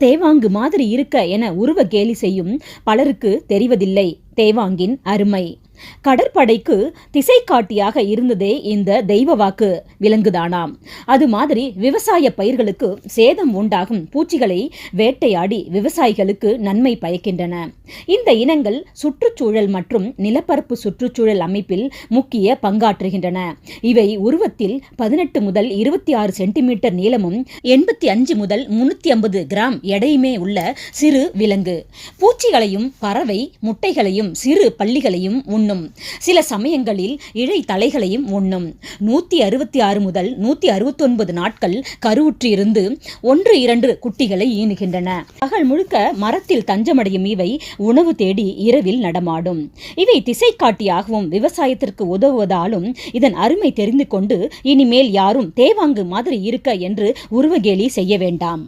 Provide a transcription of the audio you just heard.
தேவாங்கு மாதிரி இருக்க என உருவ கேலி செய்யும் பலருக்கு தெரிவதில்லை. தேவாங்கின் அருமை. கடற்படைக்கு திசை காட்டியாக இருந்ததே இந்த தெய்வ வாக்கு விலங்குதானாம். அது மாதிரி விவசாய பயிர்களுக்கு சேதம் உண்டாகும் பூச்சிகளை வேட்டையாடி விவசாயிகளுக்கு நன்மை பயக்கின்றன. இந்த இனங்கள் சுற்றுச்சூழல் மற்றும் நிலப்பரப்பு சுற்றுச்சூழல் அமைப்பில் முக்கிய பங்காற்றுகின்றன. இவை உருவத்தில் பதினெட்டு முதல் இருபத்தி ஆறு சென்டிமீட்டர் நீளமும் எண்பத்தி அஞ்சு முதல் முன்னூத்தி ஐம்பது கிராம் எடையுமே உள்ள சிறு விலங்கு. பூச்சிகளையும் பறவை முட்டைகளையும் சிறு பள்ளிகளையும் உண்ணும் சில சமயங்களில் இழை தலைகளையும் உண்ணும். நூத்தி அறுபத்தி ஆறு முதல் நூத்தி அறுபத்தொன்பது நாட்கள் கருவுற்றிருந்து ஒன்று இரண்டு குட்டிகளை ஈனுகின்றன. பகல் முழுக்க மரத்தில் தஞ்சமடையும் இவை உணவு தேடி இரவில் நடமாடும். இவை திசை காட்டியாகவும் விவசாயத்திற்கு உதவுவதாலும் இதன் அருமை தெரிந்து கொண்டு இனிமேல் யாரும் தேவாங்கு மாதிரி இருக்க என்று உருவகேலி செய்ய வேண்டாம்.